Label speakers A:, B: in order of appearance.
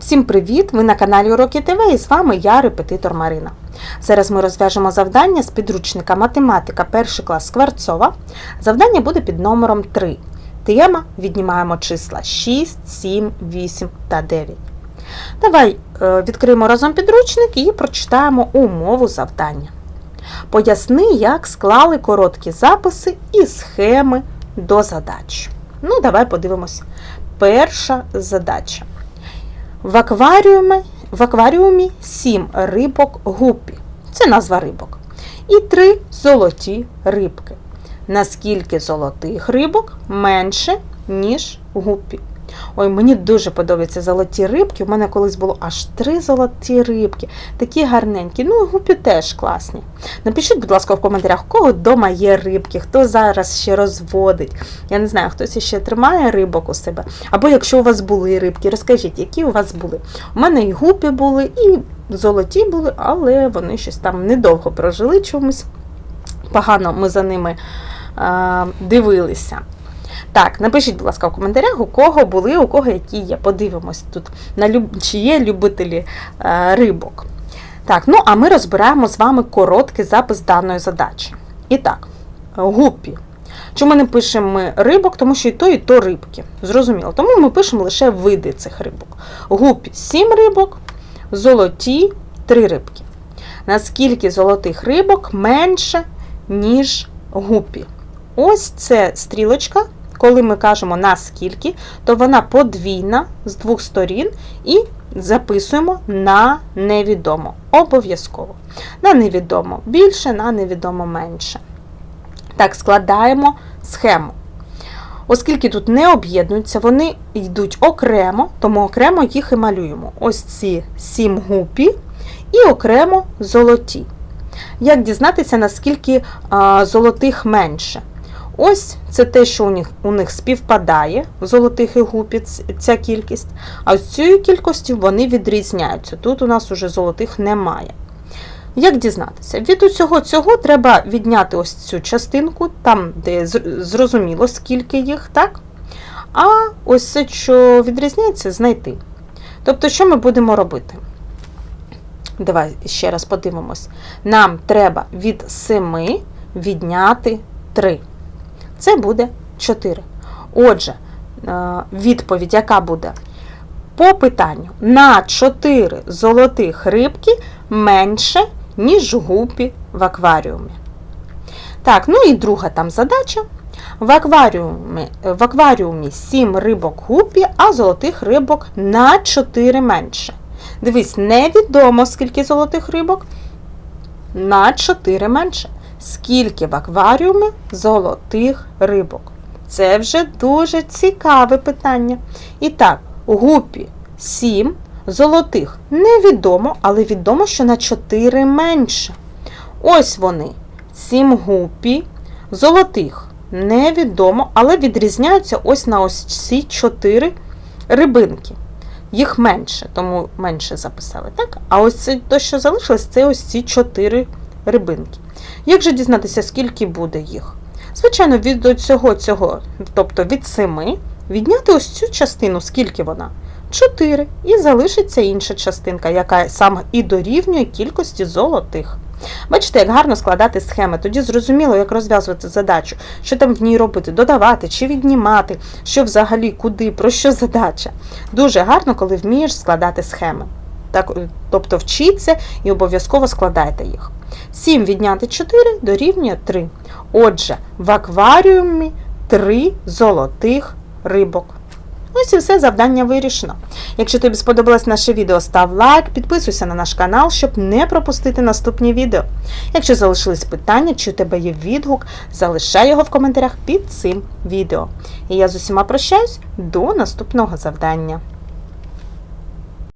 A: Всім привіт! Ви на каналі Уроки ТВ і з вами я, репетитор Марина. Зараз ми розв'яжемо завдання з підручника математика 1 клас Скворцова. Завдання буде під номером 3. Тема віднімаємо числа 6, 7, 8 та 9. Давай е, відкриємо разом підручник і прочитаємо умову завдання. Поясни, як склали короткі записи і схеми до задач. Ну, давай подивимось. Перша задача. В акваріумі, в акваріумі 7 рибок гупі. Це назва рибок. І 3 золоті рибки. Наскільки золотих рибок менше, ніж гупі. Ой, мені дуже подобаються золоті рибки. У мене колись було аж три золоті рибки, такі гарненькі. Ну, гупі теж класні. Напишіть, будь ласка, в коментарях, у кого вдома є рибки, хто зараз ще розводить. Я не знаю, хтось ще тримає рибок у себе. Або якщо у вас були рибки, розкажіть, які у вас були. У мене і гупі були, і золоті були, але вони щось там недовго прожили чомусь. Погано ми за ними е, дивилися. Так, напишіть, будь ласка, в коментарях, у кого були, у кого які є. Подивимось тут, на люб... чи є любителі е, рибок. Так, ну а ми розбираємо з вами короткий запис даної задачі. І так, гупі. Чому не пишемо рибок? Тому що і то, і то рибки. Зрозуміло. Тому ми пишемо лише види цих рибок. Гупі 7 рибок, золоті 3 рибки. Наскільки золотих рибок менше, ніж гупі? Ось це стрілочка. Коли ми кажемо наскільки, то вона подвійна з двох сторін і записуємо на невідомо. Обов'язково. На невідомо більше, на невідомо менше. Так, складаємо схему. Оскільки тут не об'єднуються, вони йдуть окремо, тому окремо їх і малюємо. Ось ці сім гупі і окремо золоті. Як дізнатися, наскільки золотих менше? Ось це те, що у них у них співпадає золотих і гупі, ця кількість. А з цією кількістю вони відрізняються. Тут у нас уже золотих немає. Як дізнатися? Від усього цього треба відняти ось цю частинку, там, де зрозуміло, скільки їх, так? А ось це, що відрізняється, знайти. Тобто, що ми будемо робити? Давай ще раз подивимось. Нам треба від 7 відняти 3. Це буде 4. Отже, відповідь, яка буде? По питанню на 4 золотих рибки менше, ніж гупі в акваріумі. Так, ну і друга там задача. В акваріумі в акваріумі 7 рибок гупі, а золотих рибок на 4 менше. Дивись, невідомо, скільки золотих рибок, на 4 менше скільки в акваріумі золотих рибок? Це вже дуже цікаве питання. І так, гупі 7 золотих невідомо, але відомо, що на 4 менше. Ось вони. 7 гупі, золотих невідомо, але відрізняються ось на ось ці 4 рибинки. Їх менше, тому менше записали. так? А ось це то, що залишилось, це ось ці 4 рибинки. Як же дізнатися, скільки буде їх? Звичайно, від цього цього, тобто від 7, відняти ось цю частину, скільки вона? 4. І залишиться інша частинка, яка саме і дорівнює кількості золотих. Бачите, як гарно складати схеми, тоді зрозуміло, як розв'язувати задачу, що там в ній робити, додавати чи віднімати, що взагалі, куди, про що задача. Дуже гарно, коли вмієш складати схеми. Так, Тобто вчіться і обов'язково складайте їх. 7 відняти 4 дорівнює 3. Отже, в акваріумі 3 золотих рибок. Ось і все завдання вирішено. Якщо тобі сподобалось наше відео, став лайк, підписуйся на наш канал, щоб не пропустити наступні відео. Якщо залишились питання, чи у тебе є відгук, залишай його в коментарях під цим відео. І я з усіма прощаюсь до наступного завдання.